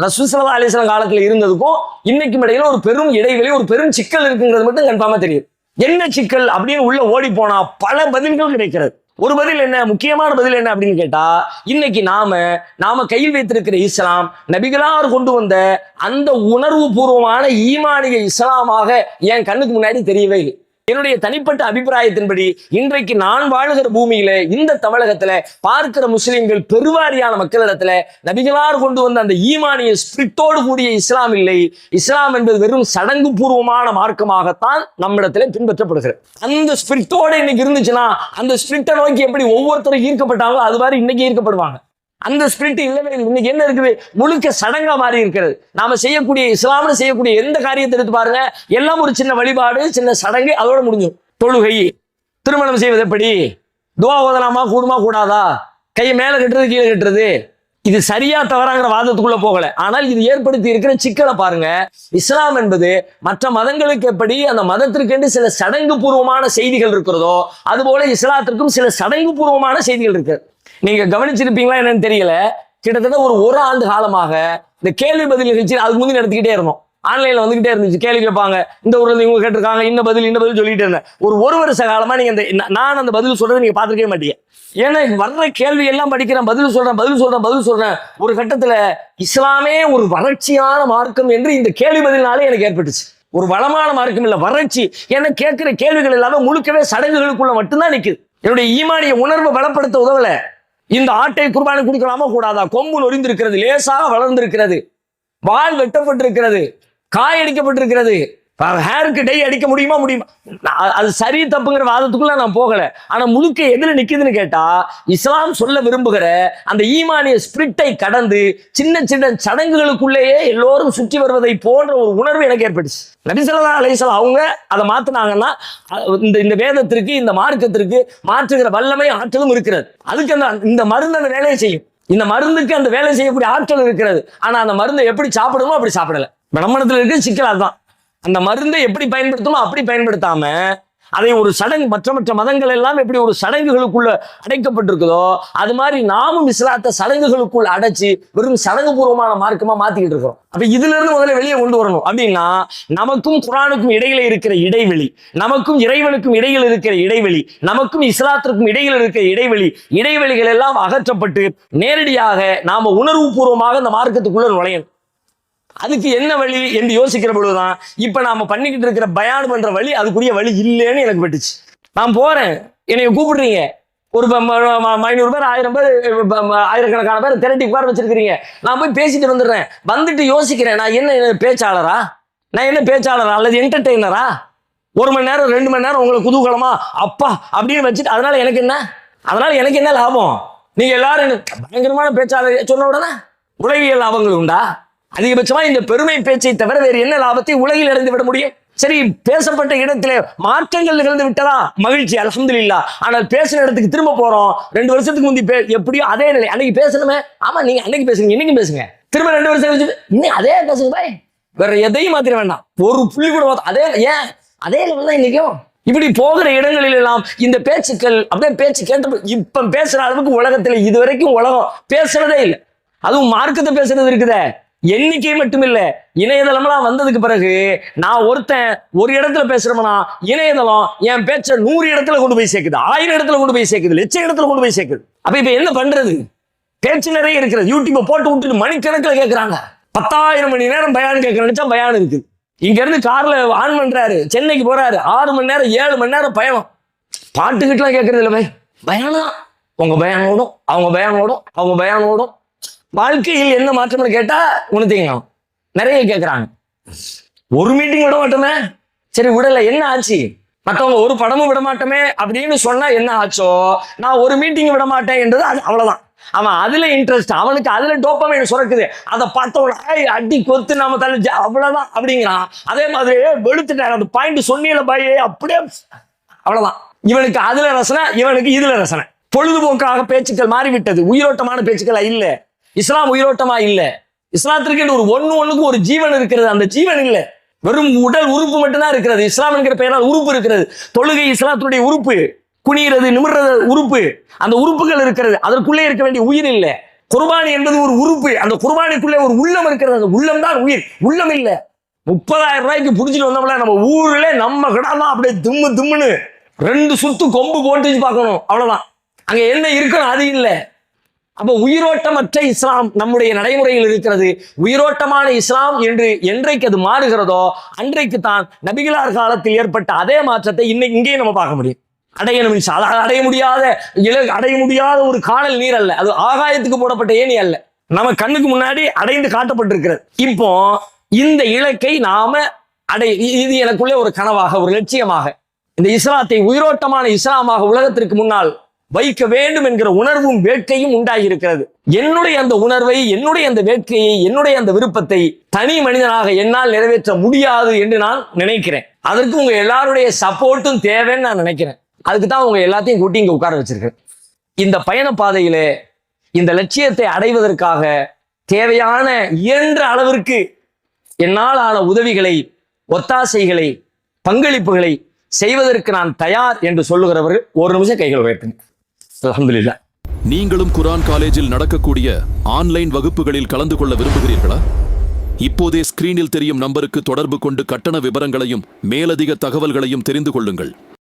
ரசூசலா அலிஸ்லாம் காலத்துல இருந்ததுக்கும் இன்னைக்கும் இடையில ஒரு பெரும் இடைவெளி ஒரு பெரும் சிக்கல் இருக்குங்கிறது மட்டும் கன்ஃபார்மா தெரியும் என்ன சிக்கல் அப்படின்னு உள்ள ஓடி போனா பல பதில்கள் கிடைக்கிறது. ஒரு பதில் என்ன? முக்கியமான பதில் என்ன அப்படின்னு கேட்டா இன்னைக்கு நாம நாம கையில் வைத்திருக்கிற இஸ்லாம் நபிகளார் கொண்டு வந்த அந்த உணர்வு பூர்வமான ஈமானிய இஸ்லாமாக என் கண்ணுக்கு முன்னாடி தெரியவே இல்லை. என்னுடைய தனிப்பட்ட அபிப்பிராயத்தின்படி இன்றைக்கு நான் வாழுகிற பூமியில இந்த தமிழகத்துல பார்க்கிற முஸ்லிம்கள் பெருவாரியான மக்களிடத்துல நபிகளார் கொண்டு வந்த அந்த ஈமானிய ஸ்பிரிட்டோடு கூடிய இஸ்லாம் இல்லை. இஸ்லாம் என்பது வெறும் சடங்கு பூர்வமான மார்க்கமாகத்தான் நம்மிடத்துல பின்பற்றப்படுகிறது. அந்த ஸ்பிரிட்டோட இன்னைக்கு இருந்துச்சுன்னா அந்த ஸ்பிரிட்டை நோக்கி எப்படி ஒவ்வொருத்தரும் ஈர்க்கப்பட்டாங்களோ அது மாதிரி இன்னைக்கு ஈர்க்கப்படுவாங்க. அந்த ஸ்பிரிட் இல்லவே இல்லை. இன்னைக்கு என்ன இருக்குது? முழுக்க சடங்கா மாறி இருக்கிறது. நாம செய்யக்கூடிய இஸ்லாம்னு செய்யக்கூடிய எந்த காரியத்தை எடுத்து பாருங்க. எல்லாம் ஒரு சின்ன வழிபாடு சின்ன சடங்கு அதோட முடிஞ்சும் தொழுகை. திருமணம் செய்வது எப்படி? துவா ஓதலாமா? கூடுமா? கூடாதா? கையை மேல கட்டுறது கீழே கட்டுறது. இது சரியா தவறாங்கிற வாதத்துக்குள்ள போகல. ஆனால் இது ஏற்படுத்தி இருக்கிற சிக்கலை பாருங்க. இஸ்லாம் என்பது மற்ற மதங்களுக்கு எப்படி அந்த மதத்திற்கென்று சில சடங்கு பூர்வமான செய்திகள் இருக்கிறதோ அதுபோல இஸ்லாத்திற்கும் சில சடங்கு பூர்வமான செய்திகள் இருக்கு. நீங்க கவனிச்சிருப்பீங்களா என்னன்னு தெரியல. கிட்டத்தட்ட ஒரு ஒரு ஆண்டு காலமாக இந்த கேள்வி பதில் நிகழ்ச்சி அதுக்கு முந்தி நடத்திக்கிட்டே இருந்தோம். ஆன்லைன்ல வந்துகிட்டே இருந்துச்சு. கேள்வி கேட்பாங்க. இந்த ஊர்ல இவங்க கேட்டிருக்காங்க. இந்த பதில் இந்த பதில் சொல்லிட்டு இருந்தேன். ஒரு ஒரு வருஷ காலமா நீங்க இந்த நான் அந்த பதில் சொல்றதை நீங்க பார்த்துருக்கவே மாட்டீங்க. ஏன்னா வர்ற கேள்வி எல்லாம் படிக்கிறேன். பதில் சொல்றேன் பதில் சொல்றேன் பதில் சொல்றேன். ஒரு கட்டத்துல இஸ்லாமே ஒரு வறட்சியான மார்க்கம் என்று இந்த கேள்வி பதிலினாலே எனக்கு ஏற்பட்டுச்சு. ஒரு வளமான மார்க்கம் இல்ல வறட்சி. ஏன்னா கேட்கிற கேள்விகள் இல்லாம முழுக்கவே சடங்குகளுக்குள்ள மட்டும்தான் நிக்குது. என்னுடைய ஈமானிய உணர்வை பலப்படுத்த உதவலை. இந்த ஆட்டை குர்பானை கொடுக்கலாமா? கூடாதா? கொம்பு நொறிந்திருக்கிறது லேசாக வளர்ந்திருக்கிறது. வால் வெட்டப்பட்டிருக்கிறது காயடிக்கப்பட்டிருக்கிறது. ஹேருக்கு டை அடிக்க முடியுமா முடியுமா? அது சரி தப்புங்கிற வாதத்துக்குள்ள நான் போகல. ஆனா முழுக்க எதில் நிக்குதுன்னு கேட்டா இஸ்லாம் சொல்ல விரும்புகிற அந்த ஈமானிய ஸ்பிரிட்டை கடந்து சின்ன சின்ன சடங்குகளுக்குள்ளேயே எல்லோரும் சுற்றி வருவதை போன்ற ஒரு உணர்வு எனக்கு ஏற்பட்டுச்சு. நபிசல்லா அலைசலாம் அவங்க அதை மாத்தினாங்கன்னா இந்த இந்த வேதத்திற்கு இந்த மார்க்கத்திற்கு மாற்றுகிற வல்லமை ஆற்றலும் இருக்கிறது. அதுக்கு அந்த இந்த மருந்து அந்த வேலையை செய்யும். இந்த மருந்துக்கு அந்த வேலை செய்யக்கூடிய ஆற்றல் இருக்கிறது. ஆனா அந்த மருந்தை எப்படி சாப்பிடணுமோ அப்படி சாப்பிடல. பிரம்மணத்தில் இருக்க சிக்கல் அதுதான். அந்த மருந்தை எப்படி பயன்படுத்தணும் அப்படி பயன்படுத்தாம அதை ஒரு சடங்கு மற்ற மற்ற மதங்கள் எல்லாம் எப்படி ஒரு சடங்குகளுக்குள்ள அடைக்கப்பட்டிருக்குதோ அது மாதிரி நாமும் இஸ்லாத்த சடங்குகளுக்குள்ள அடைச்சு வெறும் சடங்கு பூர்வமான மார்க்கமா மாத்திக்கிட்டு இருக்கிறோம். அப்ப இதுல இருந்து முதல்ல வெளியே கொண்டு வரணும். அப்படின்னா நமக்கும் குரானுக்கும் இடையில இருக்கிற இடைவெளி நமக்கும் இறைவனுக்கும் இடையில் இருக்கிற இடைவெளி நமக்கும் இஸ்லாத்திற்கும் இடையில் இருக்கிற இடைவெளி இடைவெளிகள் எல்லாம் அகற்றப்பட்டு நேரடியாக நாம உணர்வு பூர்வமாக இந்த மார்க்கத்துக்குள்ள நுழையணும். அதுக்கு என்ன வழி என்று யோசிக்கிற பொழுதுதான் இப்போ நாம் பண்ணிக்கிட்டு இருக்கிற பயான் பண்ணுற வழி அதுக்குரிய வழி இல்லைன்னு எனக்கு பட்டுச்சு. நான் போகிறேன் என்னை கூப்பிடுறீங்க. ஒரு ஐநூறு பேர் ஆயிரம் பேர் ஆயிரக்கணக்கான பேர் திரட்டி உட்கார வச்சிருக்கிறீங்க. நான் போய் பேசிட்டு வந்துடுறேன். வந்துட்டு யோசிக்கிறேன். நான் என்ன பேச்சாளரா? நான் என்ன பேச்சாளரா? அல்லது என்டர்டெய்னரா ஒரு மணி நேரம் ரெண்டு மணி நேரம் உங்களுக்கு குதூகலமா அப்பா அப்படின்னு வச்சுட்டு அதனால எனக்கு என்ன? அதனால எனக்கு என்ன லாபம்? நீங்க எல்லாரும் எனக்கு பயங்கரமான பேச்சாளர் சொன்ன உடனே உலகியல் லாபங்கள் உண்டா? அதிகபட்சமா இந்த பெருமை பேச்சை தவிர வேறு என்ன லாபத்தை உலகில் இழந்து விட முடியும்? சரி பேசப்பட்ட இடத்திலே மாற்றங்கள் நிகழ்ந்து விட்டதா? மகிழ்ச்சி அல்ஹம்துலில்லா. ஆனால் பேசின இடத்துக்கு திரும்ப போறோம். ரெண்டு வருஷத்துக்கு முந்தி பே எப்படியோ அதே நிலை. அன்னைக்கு பேசணுமே? ஆமா நீங்க அன்னைக்கு பேசுங்க இன்னைக்கு பேசுங்க. திரும்ப ரெண்டு வருஷம் கழிச்சு இன்னும் அதே பேசுங்க பாய். வேற எதையும் மாத்திர வேண்டாம். ஒரு புள்ளி கூட அதே ஏன்? அதே லெவல் தான் இன்னைக்கும். இப்படி போகிற இடங்களில் எல்லாம் இந்த பேச்சுக்கள் அப்படியே பேச்சு கேட்ட இப்ப பேசுற அளவுக்கு உலகத்துல இது வரைக்கும் உலகம் பேசுறதே இல்லை. அதுவும் மார்க்கத்தை பேசுறது இருக்குதே. எண்ணிக்கை மட்டுமில்ல இணையதளம்லாம் வந்ததுக்கு பிறகு நான் ஒருத்தன் ஒரு இடத்துல பேசுறவனா இணையதளம் என் பேச்ச நூறு இடத்துல கொண்டு போய் சேர்க்குது ஆயிரம் இடத்துல கொண்டு போய் சேர்க்குது லட்சம் இடத்துல கொண்டு போய் சேர்க்குது. அப்ப இப்ப என்ன பண்றது? பேச்சு நிறைய இருக்கிறது. யூடியூப்பை போட்டு விட்டுட்டு மணிக்கணக்கில் கேட்கறாங்க பத்தாயிரம் மணி நேரம் பயான் கேட்க நினைச்சா பயான் இருக்கு. இங்க இருந்து கார்ல ஆன் பண்றாரு சென்னைக்கு போறாரு ஆறு மணி நேரம் ஏழு மணி நேரம் பயணம். பாட்டுக்கிட்டலாம் கேட்கறது இல்லை பை பயானா? உங்க பயான் ஓடும் அவங்க பயான் ஓடும் அவங்க பயான் ஓடும். வாழ்க்கையில் என்ன மாற்றம்னு கேட்டா உணர்த்திக்கலாம் நிறைய கேட்கறாங்க ஒரு மீட்டிங் விட மாட்டோமே? சரி விடல. என்ன ஆச்சு? மற்றவங்க ஒரு படமும் விட மாட்டோமே? அப்படின்னு சொன்னா என்ன ஆச்சோ? நான் ஒரு மீட்டிங் விட மாட்டேன் என்றது அது அவ்வளவுதான். அவன் அதுல இன்ட்ரெஸ்ட் அவனுக்கு அதுல டோப்பமைன் சுரக்குது. அதை பார்த்தவன அடி கொத்து நாம தள்ளி அவ்வளவுதான் அப்படிங்கிறான். அதே மாதிரி வெளுத்துட்டாங்க அந்த பாயிண்ட் சொன்னியில பாயே அப்படியே அவ்வளவுதான். இவனுக்கு அதுல ரசனை இவனுக்கு இதுல ரசனை. பொழுதுபோக்காக பேச்சுக்கள் மாறிவிட்டது. உயிரோட்டமான பேச்சுக்களா? இல்லை. இஸ்லாம் உயிரோட்டமா இல்ல. இஸ்லாத்திற்கு ஒரு ஒன்று ஒண்ணுக்கு ஒரு ஜீவன் இருக்கிறது. அந்த ஜீவன் இல்ல. வெறும் உடல் உறுப்பு மட்டும்தான் இருக்கிறது. இஸ்லாம் என்கிற பெயரால் உறுப்பு இருக்கிறது. தொழுகை இஸ்லாத்துடைய உறுப்பு. குனிகிறது நிமிர்றது உறுப்பு. அந்த உறுப்புகள் இருக்கிறது. அதற்குள்ளே இருக்க வேண்டிய உயிர் இல்ல. குர்பானி என்பது ஒரு உறுப்பு. அந்த குர்பானிக்குள்ளே ஒரு உள்ளம் இருக்கிறது. அந்த உள்ளம் தான் உயிர். உள்ளம் இல்ல. முப்பதாயிரம் ரூபாய்க்கு புடிச்சிட்டு வந்தோம்ல நம்ம ஊர்ல நம்ம கிடாதான் அப்படியே திம்மு திம்முன்னு ரெண்டு சுத்து கொம்பு போட்டுச்சு பார்க்கணும். அவ்வளவுதான். அங்க என்ன இருக்கணும் அது இல்லை. அப்ப உயிரோட்டமற்ற இஸ்லாம் நம்முடைய நடைமுறையில் இருக்கிறது. உயிரோட்டமான இஸ்லாம் என்று என்றைக்கு அது மாறுகிறதோ அன்றைக்கு தான் நபிகளார் காலத்தில் ஏற்பட்ட அதே மாற்றத்தை இன்னைக்கு இங்கேயும் நம்ம பார்க்க முடியும். அடையணும் அது அடைய முடியாத இல அடைய முடியாத ஒரு காணல் நீர் அல்ல. அது ஆகாயத்துக்கு போடப்பட்ட ஏணி அல்ல. நம்ம கண்ணுக்கு முன்னாடி அடைந்து காட்டப்பட்டிருக்கிறது. இப்போ இந்த இலக்கை நாம அடை இது எனக்குள்ளே ஒரு கனவாக ஒரு லட்சியமாக. இந்த இஸ்லாத்தை உயிரோட்டமான இஸ்லாமாக உலகத்திற்கு முன்னால் வைக்க வேண்டும் என்கிற உணர்வும் வேட்கையும் உண்டாகி இருக்கிறது என்னுடைய அந்த உணர்வை என்னுடைய அந்த வேட்கையை என்னுடைய அந்த விருப்பத்தை தனி மனிதனாக என்னால் நிறைவேற்ற முடியாது என்று நான் நினைக்கிறேன். அதற்கு உங்க எல்லாருடைய சப்போர்ட்டும் தேவைன்னு நான் நினைக்கிறேன். அதுக்கு தான் உங்க எல்லாத்தையும் கூட்டி இங்க உட்கார வச்சிருக்கேன். இந்த பயண பாதையிலே இந்த லட்சியத்தை அடைவதற்காக தேவையான இயன்ற அளவிற்கு என்னால் ஆன உதவிகளை ஒத்தாசைகளை பங்களிப்புகளை செய்வதற்கு நான் தயார் என்று சொல்லுகிறவர் ஒரு நிமிஷம் கைகள் உயர்த்தினேன் அலமதுல்லா நீங்களும் குரான் காலேஜில் நடக்கக்கூடிய ஆன்லைன் வகுப்புகளில் கலந்து கொள்ள விரும்புகிறீர்களா? இப்போதே ஸ்கிரீனில் தெரியும் நம்பருக்கு தொடர்பு கொண்டு கட்டண விவரங்களையும் மேலதிக தகவல்களையும் தெரிந்து கொள்ளுங்கள்.